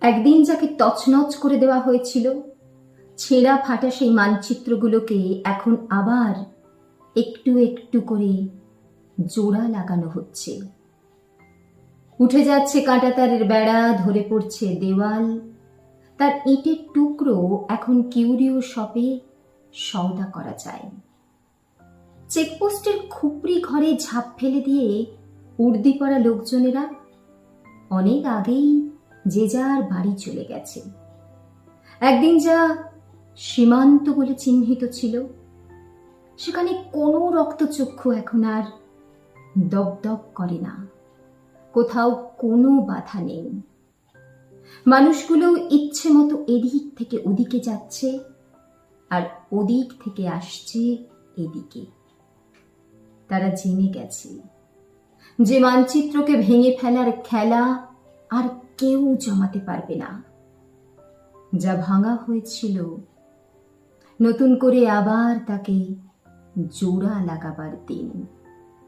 একদিন যাকে তছনছ করে দেওয়া হয়েছিল, ছেঁড়া ফাটা সেই মানচিত্রগুলোকে এখন আবার একটু একটু করে জোড়া লাগানো হচ্ছে। উঠে যাচ্ছে কাঁটাতারের বেড়া, ধরে পড়ছে দেওয়াল। তার ইটের টুকরো এখন কিউরিও শপে সওদা করা যায়। চেকপোস্টের খুপড়ি ঘরে ঝাঁপ ফেলে দিয়ে উর্দি পড়া লোকজনেরা অনেক আগেই যে যার বাড়ি চলে গেছে। একদিন যা সীমান্ত বলে চিহ্নিত ছিল, সেখানে কোনো রক্তচক্ষু এখন আর দপদপ করে না। কোথাও কোনো বাধা নেই। মানুষগুলো ইচ্ছে মতো এদিক থেকে ওদিকে যাচ্ছে আর ওদিক থেকে আসছে এদিকে। তারা জেনে গেছে যে মানচিত্রকে ভেঙে ফেলার খেলা আর কেউ জমাতে পারবে না। যা ভাঙা হয়েছিল, নতুন করে আবার তাকে জোড়া লাগাবার দিন।